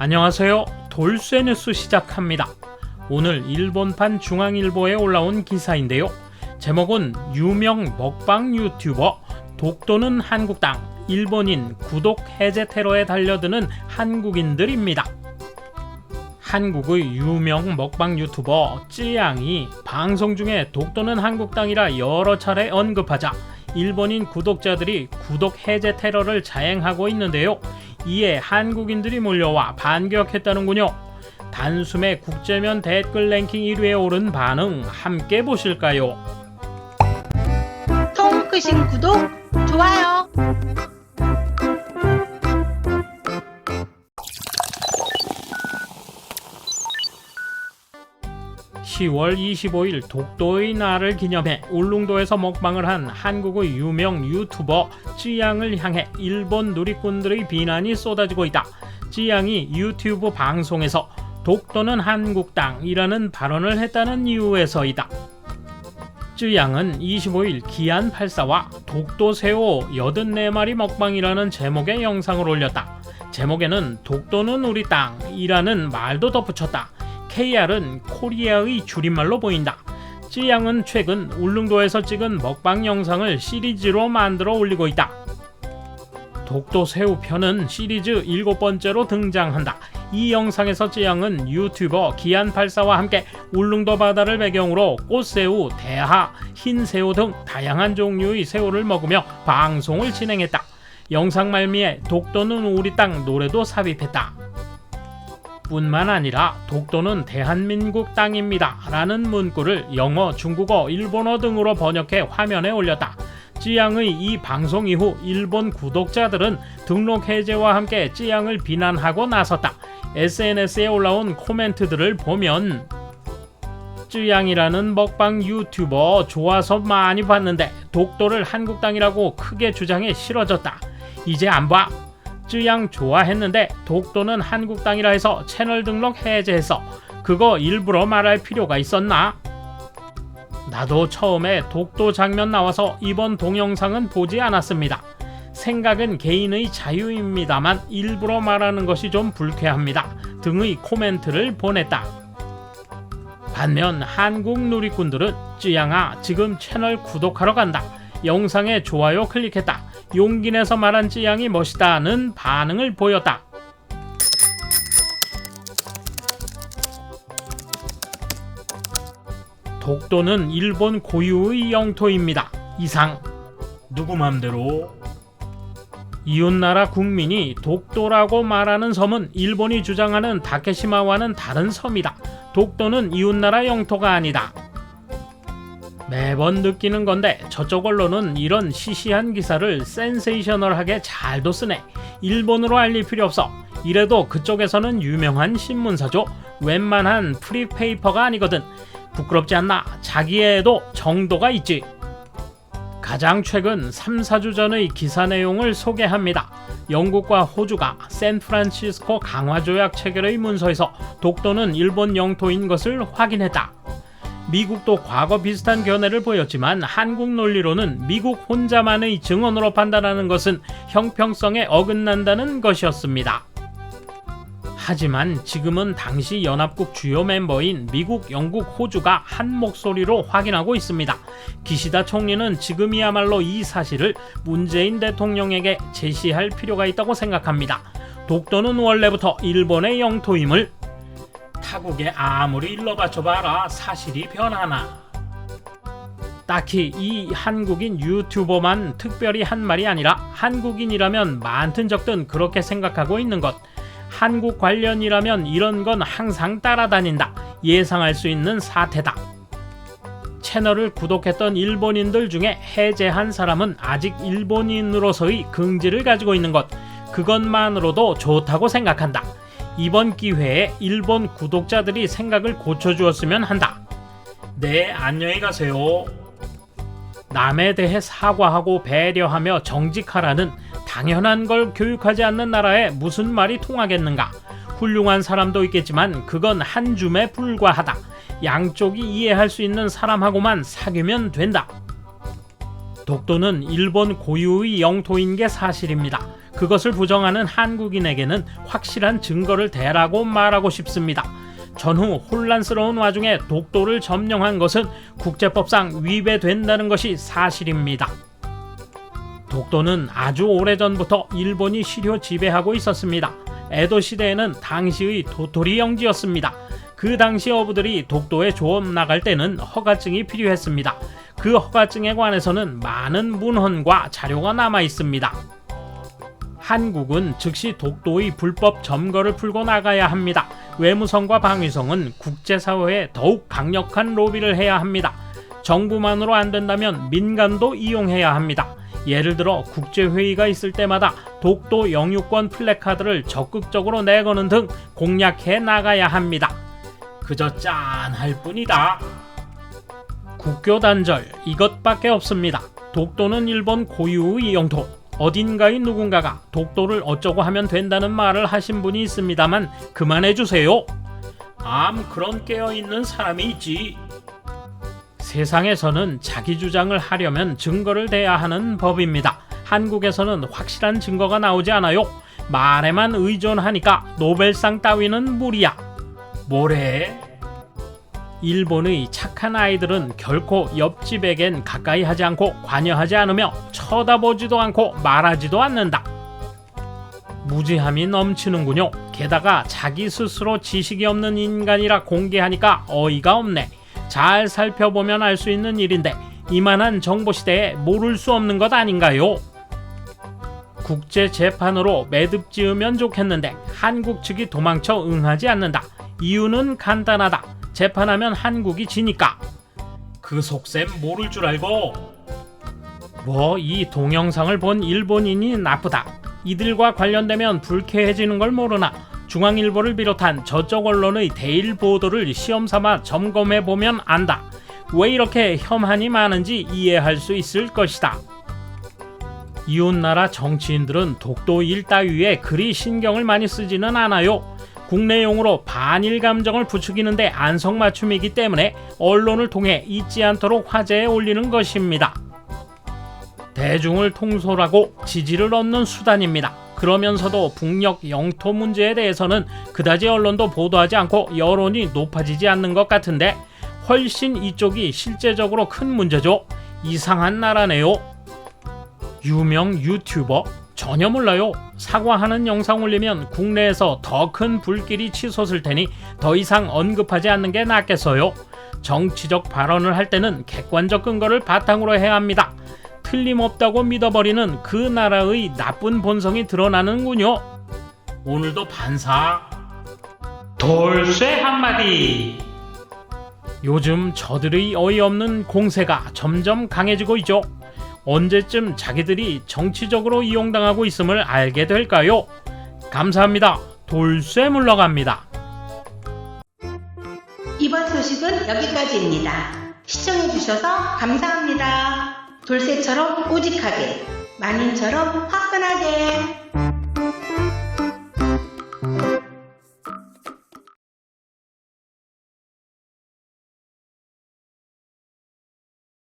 안녕하세요. 돌쇠 뉴스 시작합니다. 오늘 일본판 중앙일보에 올라온 기사인데요. 제목은 유명 먹방 유튜버 독도는 한국당 일본인 구독 해제 테러에 달려드는 한국인들입니다. 한국의 유명 먹방 유튜버 찌양이 방송 중에 독도는 한국당이라 여러 차례 언급하자 일본인 구독자들이 구독 해제 테러를 자행하고 있는데요. 이에 한국인들이 몰려와 반격했다는군요. 단숨에 국제면 댓글 랭킹 1위에 오른 반응 함께 보실까요? 통 크신 구독, 좋아요. 10월 25일 독도의 날을 기념해 울릉도에서 먹방을 한 한국의 유명 유튜버 찌양을 향해 일본 누리꾼들의 비난이 쏟아지고 있다. 찌양이 유튜브 방송에서 독도는 한국 땅이라는 발언을 했다는 이유에서이다. 쯔양은 25일 기안 84와 독도 새우 84마리 먹방이라는 제목의 영상을 올렸다. 제목에는 독도는 우리 땅이라는 말도 덧붙였다. KR은 코리아의 줄임말로 보인다. 찌양은 최근 울릉도에서 찍은 먹방 영상을 시리즈로 만들어 올리고 있다. 독도 새우 편은 시리즈 일곱 번째로 등장한다. 이 영상에서 찌양은 유튜버 기안84와 함께 울릉도 바다를 배경으로 꽃새우, 대하, 흰새우 등 다양한 종류의 새우를 먹으며 방송을 진행했다. 영상 말미에 독도는 우리 땅 노래도 삽입했다. 뿐만 아니라 독도는 대한민국 땅입니다. 라는 문구를 영어, 중국어, 일본어 등으로 번역해 화면에 올렸다. 찌양의 이 방송 이후 일본 구독자들은 등록 해제와 함께 찌양을 비난하고 나섰다. SNS에 올라온 코멘트들을 보면 쯔양이라는 먹방 유튜버 좋아서 많이 봤는데 독도를 한국 땅이라고 크게 주장해 싫어졌다. 이제 안 봐. 쯔양 좋아했는데 독도는 한국 땅이라 해서 채널 등록 해제해서 그거 일부러 말할 필요가 있었나? 나도 처음에 독도 장면 나와서 이번 동영상은 보지 않았습니다. 생각은 개인의 자유입니다만 일부러 말하는 것이 좀 불쾌합니다. 등의 코멘트를 보냈다. 반면 한국 누리꾼들은 쯔양아 지금 채널 구독하러 간다. 영상에 좋아요 클릭했다. 용기 내서 말한 찌양이 멋있다는 반응을 보였다. 독도는 일본 고유의 영토입니다. 이상 누구 맘대로 이웃나라 국민이 독도라고 말하는 섬은 일본이 주장하는 다케시마와는 다른 섬이다. 독도는 이웃나라 영토가 아니다. 매번 느끼는 건데 저쪽 언론은 이런 시시한 기사를 센세이셔널하게 잘도 쓰네. 일본으로 알릴 필요 없어. 이래도 그쪽에서는 유명한 신문사죠. 웬만한 프리페이퍼가 아니거든. 부끄럽지 않나? 자기애에도 정도가 있지. 가장 최근 3, 4주 전의 기사 내용을 소개합니다. 영국과 호주가 샌프란시스코 강화 조약 체결의 문서에서 독도는 일본 영토인 것을 확인했다. 미국도 과거 비슷한 견해를 보였지만 한국 논리로는 미국 혼자만의 증언으로 판단하는 것은 형평성에 어긋난다는 것이었습니다. 하지만 지금은 당시 연합국 주요 멤버인 미국, 영국, 호주가 한 목소리로 확인하고 있습니다. 기시다 총리는 지금이야말로 이 사실을 문재인 대통령에게 제시할 필요가 있다고 생각합니다. 독도는 원래부터 일본의 영토임을 타국에 아무리 일러바쳐봐라 사실이 변하나. 딱히 이 한국인 유튜버만 특별히 한 말이 아니라 한국인이라면 많든 적든 그렇게 생각하고 있는 것. 한국 관련이라면 이런 건 항상 따라다닌다. 예상할 수 있는 사태다. 채널을 구독했던 일본인들 중에 해제한 사람은 아직 일본인으로서의 긍지를 가지고 있는 것. 그것만으로도 좋다고 생각한다. 이번 기회에 일본 구독자들이 생각을 고쳐주었으면 한다. 네, 안녕히 가세요. 남에 대해 사과하고 배려하며 정직하라는 당연한 걸 교육하지 않는 나라에 무슨 말이 통하겠는가? 훌륭한 사람도 있겠지만 그건 한 줌에 불과하다. 양쪽이 이해할 수 있는 사람하고만 사귀면 된다. 독도는 일본 고유의 영토인 게 사실입니다. 그것을 부정하는 한국인에게는 확실한 증거를 대라고 말하고 싶습니다. 전후 혼란스러운 와중에 독도를 점령한 것은 국제법상 위배된다는 것이 사실입니다. 독도는 아주 오래전부터 일본이 실효 지배하고 있었습니다. 에도 시대에는 당시의 도토리 영지였습니다. 그 당시 어부들이 독도에 조업 나갈 때는 허가증이 필요했습니다. 그 허가증에 관해서는 많은 문헌과 자료가 남아 있습니다. 한국은 즉시 독도의 불법 점거를 풀고 나가야 합니다. 외무성과 방위성은 국제사회에 더욱 강력한 로비를 해야 합니다. 정부만으로 안 된다면 민간도 이용해야 합니다. 예를 들어 국제회의가 있을 때마다 독도 영유권 플래카드를 적극적으로 내거는 등 공략해 나가야 합니다. 그저 짠할 뿐이다. 국교 단절 이것밖에 없습니다. 독도는 일본 고유의 영토. 어딘가의 누군가가 독도를 어쩌고 하면 된다는 말을 하신 분이 있습니다만 그만해 주세요. 암 그런 깨어 있는 사람이 있지. 세상에서는 자기 주장을 하려면 증거를 대야 하는 법입니다. 한국에서는 확실한 증거가 나오지 않아요. 말에만 의존하니까 노벨상 따위는 무리야. 뭐래? 일본의 착한 아이들은 결코 옆집에겐 가까이 하지 않고 관여하지 않으며 쳐다보지도 않고 말하지도 않는다. 무지함이 넘치는군요. 게다가 자기 스스로 지식이 없는 인간이라 공개하니까 어이가 없네. 잘 살펴보면 알 수 있는 일인데 이만한 정보 시대에 모를 수 없는 것 아닌가요? 국제 재판으로 매듭 지으면 좋겠는데 한국 측이 도망쳐 응하지 않는다. 이유는 간단하다. 재판하면 한국이 지니까. 그 속셈 모를 줄 알고. 뭐 이 동영상을 본 일본인이 나쁘다. 이들과 관련되면 불쾌해지는 걸 모르나 중앙일보를 비롯한 저쪽 언론의 대일 보도를 시험 삼아 점검해 보면 안다. 왜 이렇게 혐한이 많은지 이해할 수 있을 것이다. 이웃나라 정치인들은 독도 일 따위에 그리 신경을 많이 쓰지는 않아요. 국내용으로 반일 감정을 부추기는데 안성맞춤이기 때문에 언론을 통해 잊지 않도록 화제에 올리는 것입니다. 대중을 통솔하고 지지를 얻는 수단입니다. 그러면서도 북녘 영토 문제에 대해서는 그다지 언론도 보도하지 않고 여론이 높아지지 않는 것 같은데 훨씬 이쪽이 실제적으로 큰 문제죠. 이상한 나라네요. 유명 유튜버 전혀 몰라요. 사과하는 영상 올리면 국내에서 더 큰 불길이 치솟을 테니 더 이상 언급하지 않는 게 낫겠어요. 정치적 발언을 할 때는 객관적 근거를 바탕으로 해야 합니다. 틀림없다고 믿어버리는 그 나라의 나쁜 본성이 드러나는군요. 오늘도 반사. 돌쇠 한마디. 요즘 저들의 어이없는 공세가 점점 강해지고 있죠. 언제쯤 자기들이 정치적으로 이용당하고 있음을 알게 될까요? 감사합니다. 돌쇠 물러갑니다. 이번 소식은 여기까지입니다. 시청해주셔서 감사합니다. 돌쇠처럼 우직하게, 마님처럼 화끈하게.